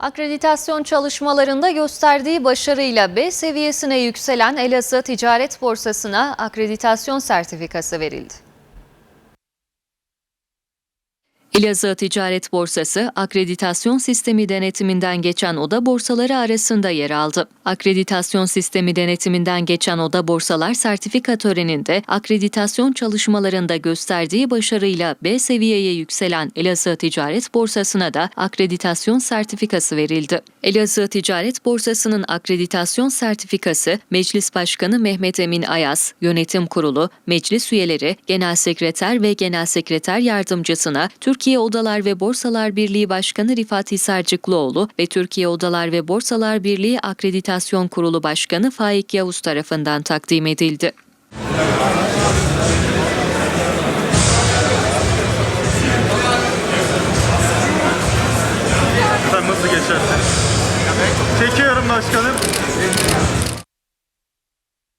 Akreditasyon çalışmalarında gösterdiği başarıyla B seviyesine yükselen Elazığ Ticaret Borsası'na akreditasyon sertifikası verildi. Elazığ Ticaret Borsası, akreditasyon sistemi denetiminden geçen oda borsaları arasında yer aldı. Akreditasyon sistemi denetiminden geçen oda borsalar sertifika töreninde akreditasyon çalışmalarında gösterdiği başarıyla B seviyeye yükselen Elazığ Ticaret Borsası'na da akreditasyon sertifikası verildi. Elazığ Ticaret Borsası'nın akreditasyon sertifikası Meclis Başkanı Mehmet Emin Ayaz, Yönetim Kurulu, meclis üyeleri, Genel Sekreter ve Genel Sekreter Yardımcısına Türkiye Odalar ve Borsalar Birliği Başkanı Rifat Hisarcıklıoğlu ve Türkiye Odalar ve Borsalar Birliği Akreditasyon Kurulu Başkanı Faik Yavuz tarafından takdim edildi. Efendim nasıl geçerse. Çekiyorum başkanım.